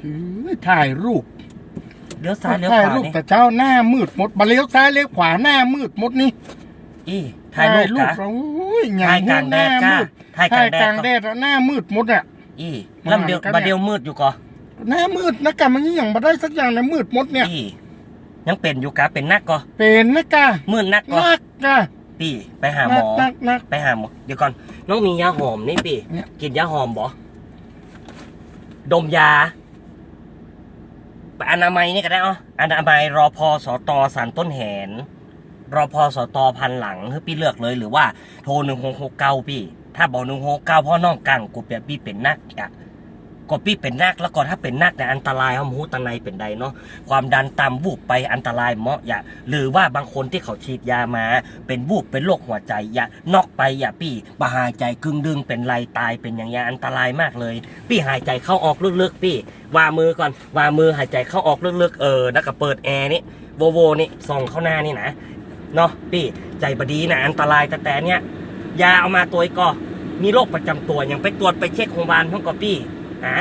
ถือถ่ายรูปเลี้ยวซ้ายเลี้ยวถ่าขยวารูปนี่แต่เจ้าหน้ามืดหมดมาเลี้ยวซ้ายเลี้ยวขวาหน้ามืดหมดนี่อีถ่ายรูปรูปกะโอ้ยหถ่ายกลางแดดหน้กะมืดถ่ายกถ่าลางยแดกดลางก็แดดอะหน้ามืดหมดอะ อีมาลำเดียวกันเนี่ย บาเดียวมืดอยู่ก่อหน้ามืดนะกะมันยังมาได้สักอย่างนะมืดหมดเนี่ย อียังเป็นอยู่กะเป็นนักก่อเป็นนะกะมืดนักก่อนักกะปีไปหาหมนักอ นักนัก ไปหาหมอเดี๋ยวก่อน น้องมียาหอมนี่ปีเนี่ย กินยาหอมบ่ดมยาไป อนามัยนี่ก็ได้เอ๋ออนามัยรอพอสตสารต้นแหนรอพอสตพันหลังคือพี่เลือกเลยหรือว่าโทรหนึ่งหกหกเก้าพี่ ถ้าบอกหนึ่งหกเก้าพ่อน้องกังกูเปียพี่เป็นนักอะ ก็พี่เป็นนักแล้วก็ถ้าเป็นนักเนี่ยอันตรายเขาหูตังในเป็นใดเนาะความดันต่ำวูบไปอันตรายเหมาะอย่าหรือว่าบางคนที่เขาฉีดยามา เป็นวูบเป็นโรคหัวใจอย่านอกไปอย่าพี่บาหายใจกึ่งดึงเป็นไรตายเป็นอย่างเงี้ยอันตรายมากเลย พี่หายใจเข้าออกลึกๆพี่วามือก่อนวามือหายใจเข้าออกลึกๆเออแล้วก็เปิดแอร์นี่โวโวนี่ส่องเข้าหน้านี่นะเนาะพี่ใจบดีนะอันตรายแต่แต่เนี้ยยาเอามาตัวอีกก็มีโรคประจำตัวอย่างไปตรวจไปเช็คโรงพยาบาลพ่อก็พี่ ฮะ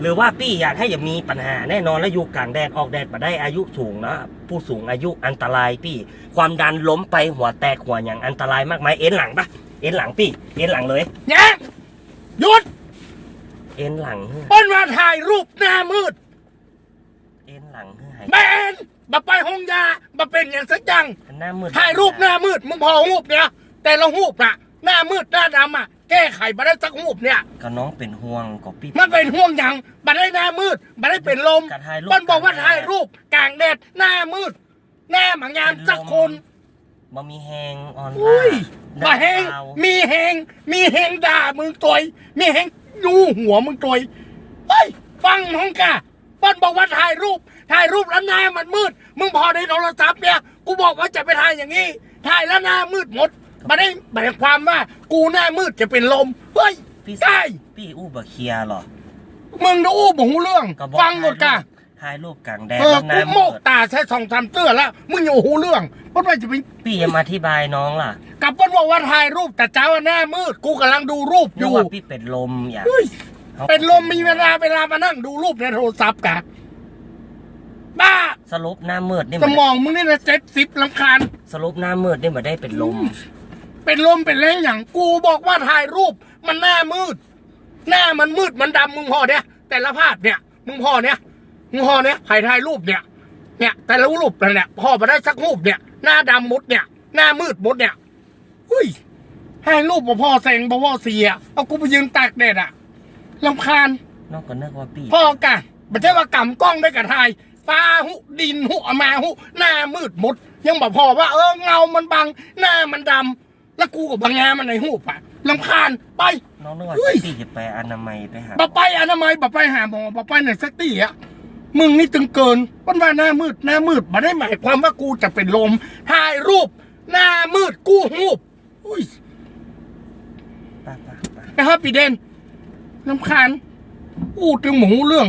หรือว่าพี่อยากให้อย่ามีปัญหาแน่นอนแล้วอยู่กลางแดดออกแดดมาได้อายุสูงนะผู้สูงอายุอันตรายพี่ ความดันล้มไปหัวแตกหัวอย่างอันตรายมากมายเอ็นหลังปะเอ็นหลังพี่เอ็นหลังเลยยังหยุดเอ็นหลังเฮ้ยเปิ้นมาถ่ายรูปหน้ามืด เอ็นหลังเฮ้ยหายแมนมาไปห้องยามาเป็นอย่างสักอย่างหน้ามืดถ่ายรูปหน้ามืดมึงพอหูบเนี่ยแต่ละหูบน่ะ หน้ามืดหน้าดำอะ แก้ไขมาได้สักหูบเนี่ยก็น้องเป็นห่วงก็พี่มันเป็นห่วงอย่างมาได้หน้ามืดมาได้เป็นลมการถ่ายรูปมันบอกว่าถ่ายรูปกลางแดดหน้ามืด หน้าหมางามสักคนบ่มีแหงออนอุ้ยล่มาแหงดาวมีแหงมีแหงด่ามึงตัวมีแหงยูหัวมึงตัวเฮ้ยฟังห้องกะมันบอกว่าถ่ายรูป ถ่ายรูปแล้วหน้ามันมืด มึงพอในโทรศัพท์เนี่ย กูบอกว่าจะไปถ่ายอย่างนี้ ถ่ายแล้วหน้ามืดหมด มาได้หมายความว่ากูหน้ามืดจะเป็นลมเฮ้ยพี่ได้ พี่อู้บะเคลียร์เหรอ มึงดูอู้บอกหูเรื่อง ก็บอกฟังหมดกะถ่ายรูปกลางแดดเออแล้วกูน้ำโมมืกดตาใช้สองสามเตื้อแล้วมึงอยู่หูเรื่องเพราะว่าจะไปพี่ยังมาอธิบายน้องล่ะกับเปิ้ลบอกว่าถ่ายรูปแต่เจ้าหน้ามืด กูกำลังดูรูปอนึกยู่ว่าพี่เป็นลมอย่าเฮ้ยขาเป็นลมมีเวลาเวลามานั่งดูรูปในโทรศัพท์กะบ้าสรุปหน้ามืดนี่สมันมองมึงนี่นะเจ็ดสิบลำคาญ สรุปหน้ามืดนี่มาได้เป็นลม เป็นลมเป็นแรงอย่างกูบอกว่าถ่ายรูป มันหน้ามืด หน้ามันมืดมันดำมึงพอเนี่ยแต่ละภาพเนี่ย มึงพอเนี่ยมึงพอเนี่ยถ่ายถ่ายรูปเนี่ย เนี่ย แต่ละรูปนั่นแหละพอมาได้สักรูปเนี่ย หน้าดำหมดเนี่ย หน้ามืดหมดเนี่ยอุ้ยให้รูปบ่พ่อเซ็งบ่พ่อเสียเอากูไปยืนตากแดดอะลำคาญน้องก็นึกว่าพี่พ่อกะไม่ใช่ว่ากำกล้องได้กับทายฟ้าหุดินหุเอามาหุหน้ามืดหมด ยังบอกพอว่าเออเงามันบัง หน้ามันดำ แล้วกูกับบางงามันในหูปะลำคาญไป น้องนึกว่าเฮ้ย พี่จะไปอนามัยไปหาบะไปอนามัยบะไปหาหมอบะไปไหนสักตีอะมึงนี่ตึงเกินวันว่าหน้ามืดหน้ามืดมาได้หมายความว่ากูจะเป็นลมถ่ายรูป หน้ามืดกูหูบอุ้ยไปไปไป นะครับปีเดนลำคาญอู้ถึงหมูเรื่อง